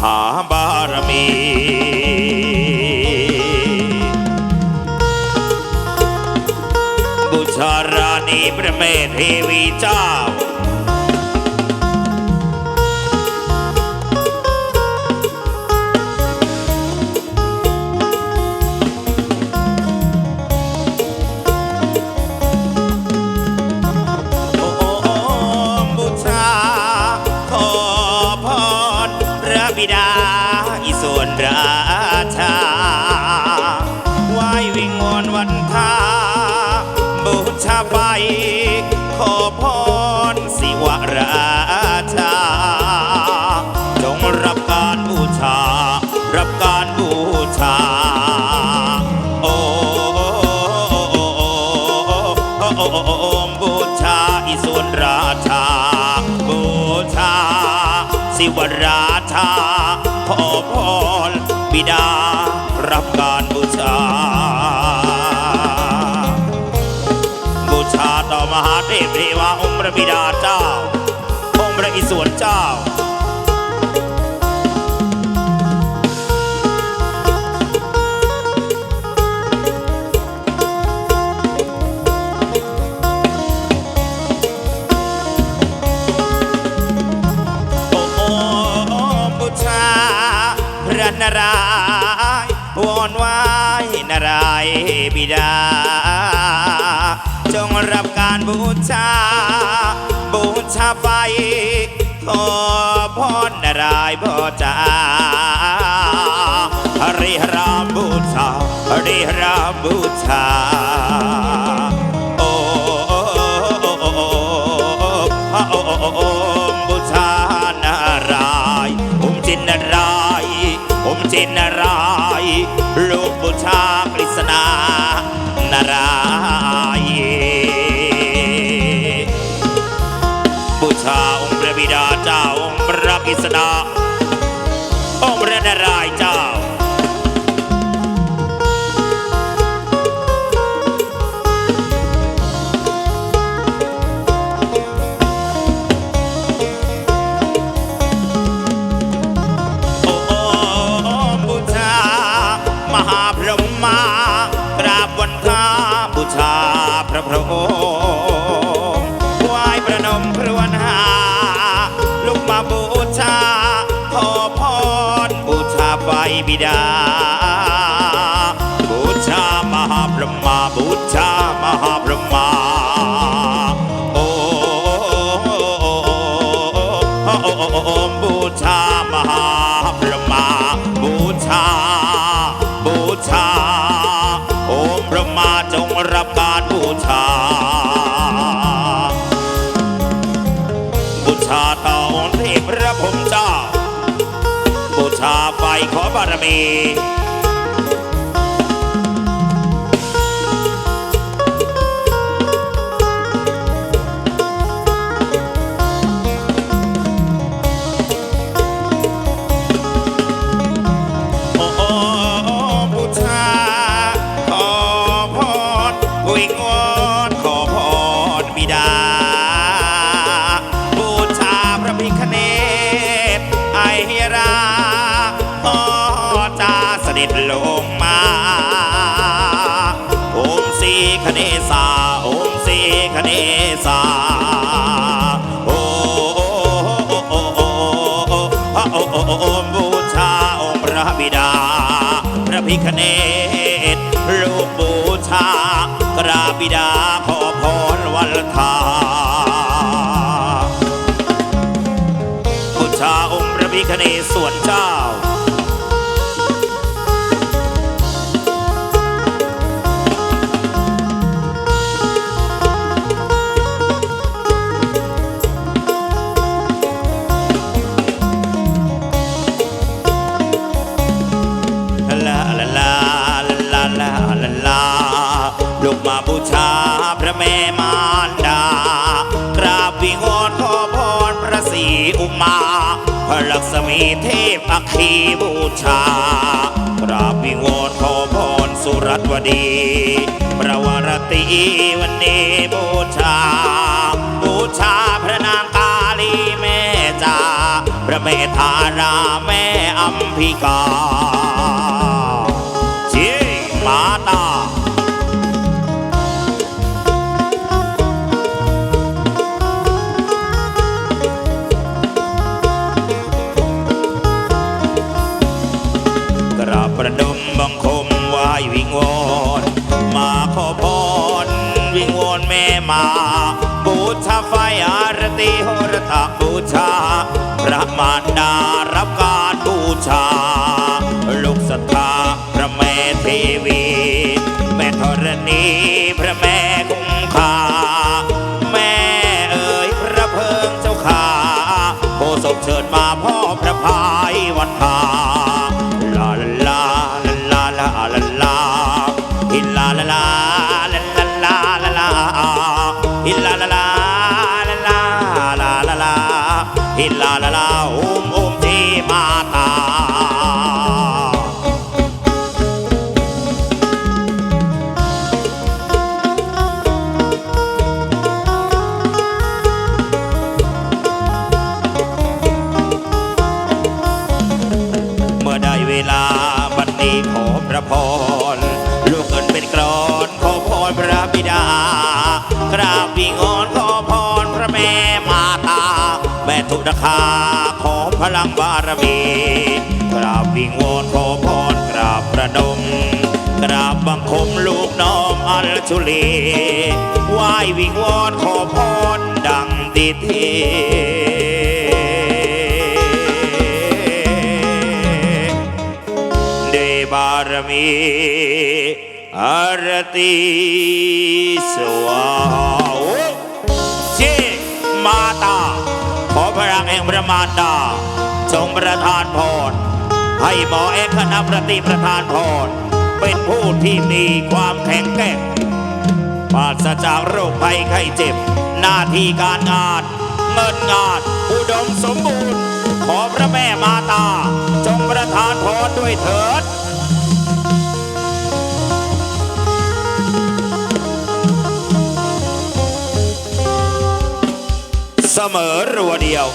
หาบารมีบุชาราณีพระเมธเทวีเจ้า วอนวันทาบูชาไฟขอพรสิวราชา จงรับการบูชา รับการบูชา โอ้โอ้โอ้โอ้โอ้บูชาอิสุนราชา บูชา สิวราชา ขอพรบิดา รับการบูชา ระบิดาเจ้า องค์พระอิศวรเจ้า โอ้โอบูชาพระนารายณ์วอนไหว้นารายณ์บิดา จงรับการบูชา ชาไปโอพรนารายบ่อจ้าหริรามบูชาหริรามบูชาโอ้บูชานารายอุ้มจินนารายอุ้มจินนารายลูกบูชากฤษ Xin บิดาบูชามหาพรหมาบูชา องบูชาองค์พระบิดา พระพิคเนตลูกบูชากราบิดาขอพรวันทาบูชาองค์พระพิคเนตส่วนเจ้า เทพอัคคีบูชากราบวิงวอนขอพรสุรัตวดีประวรตีวันนี้บูชา บูชาพระนางกาลีแม่จาพระเมธาราแม่อัมพิกา มาบูชาไฟอารติโหรตะบูชา พระมารดารับการบูชา ลูกศรัทธาพระแม่เทวี แม่ธรณีพระแม่ ลาลาลาอุ้มอุ้มที่มาตา เมื่อได้เวลาบัดนี้ขอพระพรลูกเอินเป็นกรอนขอพรพระบิดากราบวิงอ แม่ทุดคาขอพลังบารมีกราบวิงวอนขอพรกราบประดมกราบบังคมลูกน้องอัลชุลีไหว้วิงวอนขอพรดังดีทีด้วยบารมีอารติสวาเจมาตา งพระมารดาจงประทานพรให้หมอเอกคณะประติประทานพรเป็นผู้ที่มีความแข็งแกร่งปราศจากโรคภัยไข้เจ็บ หน้าที่การงาน เงินงานอุดมสมบูรณ์ ขอพระแม่มาตา จงประทานพรด้วยเถิดเสมอรัวเดียว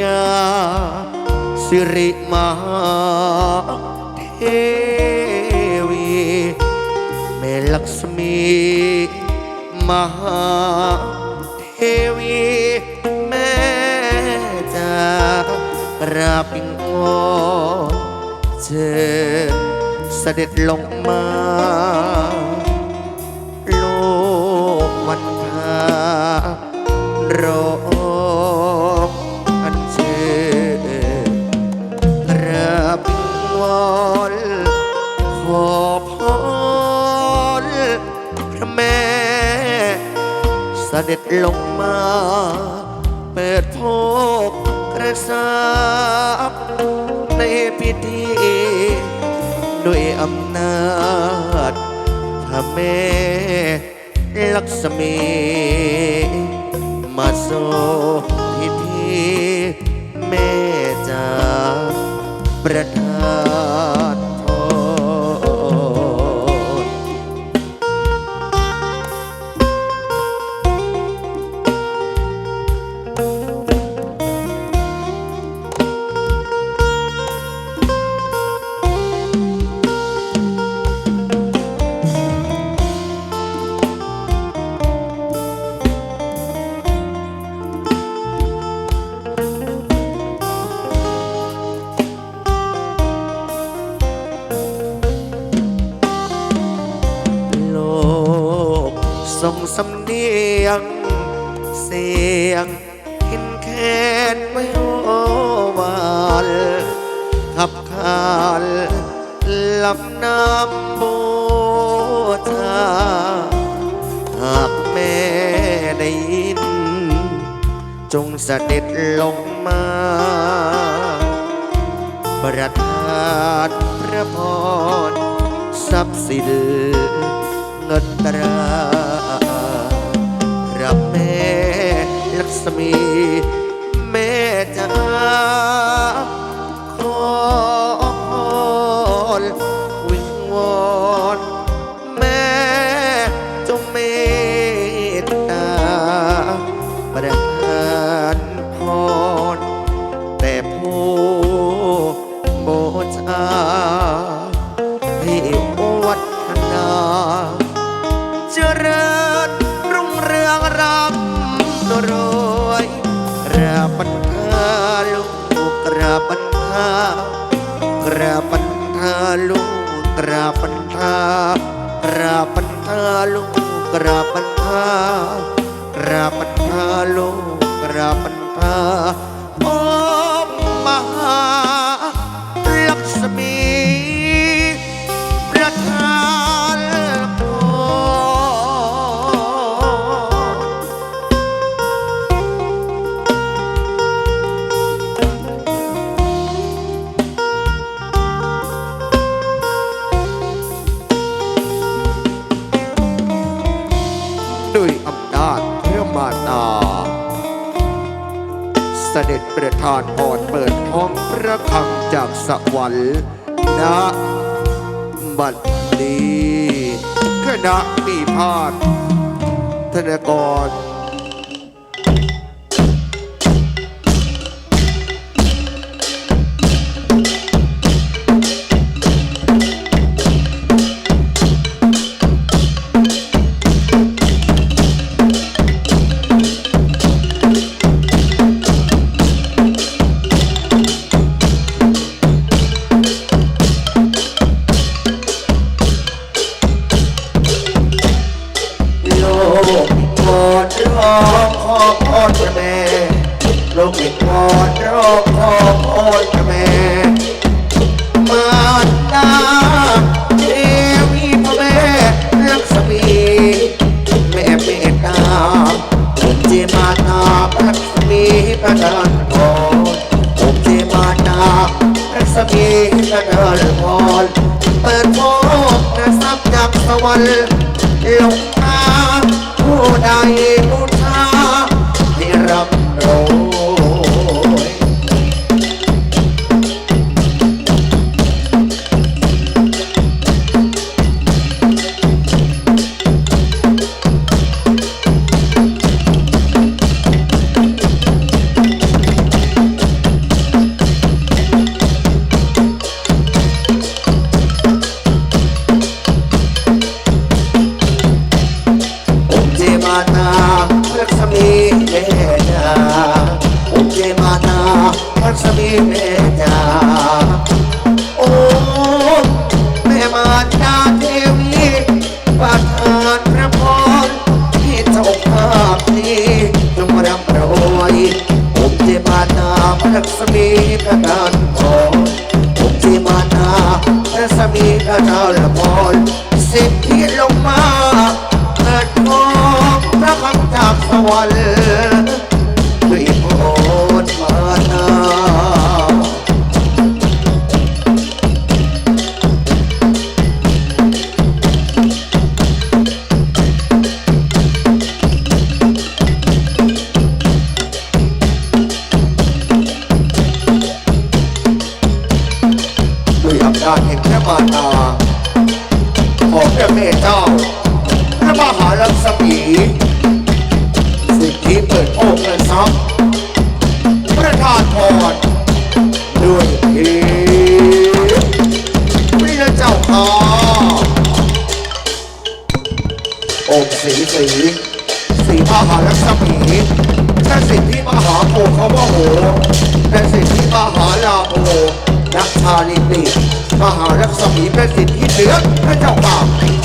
ญาสิริมาเทวีแม่ลักษมีมหาเทวีแม่จากราบปิงวอเชิญเสด็จลงมา ลงมา เปิดโภคกระซับในพิธีด้วยอำนาจพระแม่ลักษมีมาโซพิธีแม่จะประท สำเนียง เสียงหินแคนไม่โอวานขับขานลำน้ำโบชาหากแม่ได้ยิน จงสเสด็จลงมา ประทานพระพรทรัพย์สินเงินตรา กับแม่ลักษมีากราบปัญหาลูกกราบปัญหากราบปัญหาลูกกราบปัญหาโอ สวรรค์ณบัดนี้คณะมีพาดธนกร ชนะลพรเปิดโมกนะทรัพย์จากสวรรค์ลงมาผู้ใดผู้ีพระนา கடல் போல் புத்திமானா ரசமி கடல் போல் สิทธิลงมาเกิดทองพระคำจากสวรรค์ มารดาของพระแม่เจ้า รักษมีประสิทธิที่เหลือพระเจ้าป่า